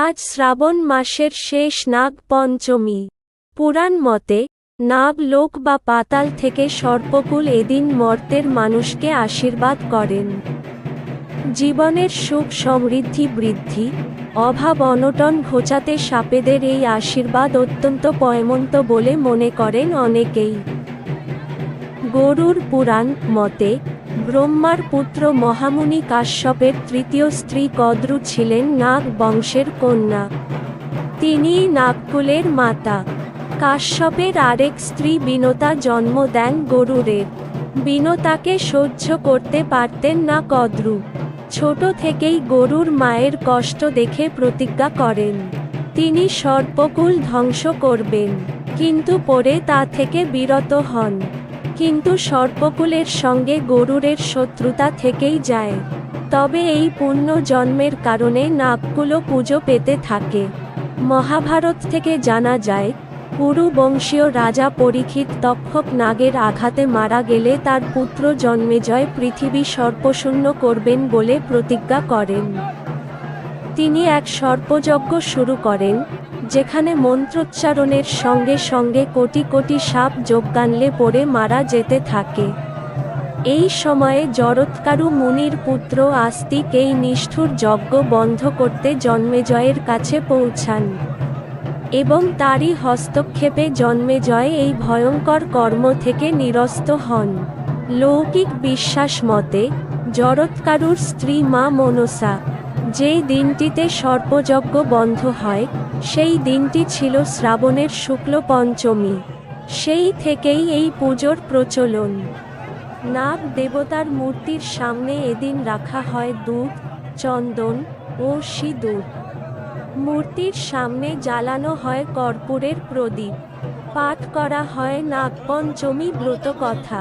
আজ শ্রাবণ মাসের শেষ নাগ পঞ্চমী পুরাণ মতে, নাগ লোক বা পাতাল থেকে সর্পকুল এদিন মর্তের মানুষকে আশীর্বাদ করেন। জীবনের সুখ সমৃদ্ধি বৃদ্ধি, অভাব অনটন ঘোচাতে সাপেদের এই আশীর্বাদ অত্যন্ত পয়মন্ত বলে মনে করেন অনেকেই। গরুর পুরাণ মতে ব্রহ্মার পুত্র মহামুনি কাশ্যপের তৃতীয় স্ত্রী কদ্রু ছিলেন নাগ বংশের কন্যা। তিনিই নাগকুলের মাতা। কাশ্যপের আরেক স্ত্রী বিনতা জন্ম দেন গরুরের বিনতাকে সহ্য করতে পারতেন না কদ্রু। ছোট থেকেই গরুর মায়ের কষ্ট দেখে প্রতিজ্ঞা করেন। তিনি সর্পকুল ধ্বংস করবেন, কিন্তু পরে তা থেকে বিরত হন। কিন্তু সর্পকুলের সঙ্গে গরুরের শত্রুতা থেকেই যায়। তবে এই পুণ্য জন্মের কারণে নাগকুলো পুজো পেতে থাকে। মহাভারত থেকে জানা যায়, পুরু বংশীয় রাজা পরীক্ষিত তক্ষক নাগের আঘাতে মারা গেলে তার পুত্র জন্মেজয় পৃথিবী সর্পশূন্য করবেন বলে প্রতিজ্ঞা করেন। তিনি এক সর্পযজ্ঞ শুরু করেন, যেখানে মন্ত্রোচ্চারণের সঙ্গে সঙ্গে কোটি কোটি সাপ যোগদানলে পড়ে মারা যেতে থাকে। এই সময়ে জরৎকারু মুনির পুত্র আস্তিক এই নিষ্ঠুর যজ্ঞ বন্ধ করতে জন্মেজয়ের কাছে পৌঁছান। এবং তারই হস্তক্ষেপে জন্মেজয় এই ভয়ঙ্কর কর্ম থেকে নিরস্ত হন। লৌকিক বিশ্বাস মতে, জরৎকারুর স্ত্রী মা মনসা যেই দিনটিতে সর্পযজ্ঞ বন্ধ হয়, সেই দিনটি ছিল শ্রাবণের শুক্ল পঞ্চমী। সেই থেকেই এই পুজোর প্রচলন। নাগ দেবতার মূর্তির সামনে এদিন রাখা হয় দুধ, চন্দন ও সিঁদুর। মূর্তির সামনে জ্বালানো হয় কর্পূরের প্রদীপ। পাঠ করা হয় নাগপঞ্চমী ব্রত কথা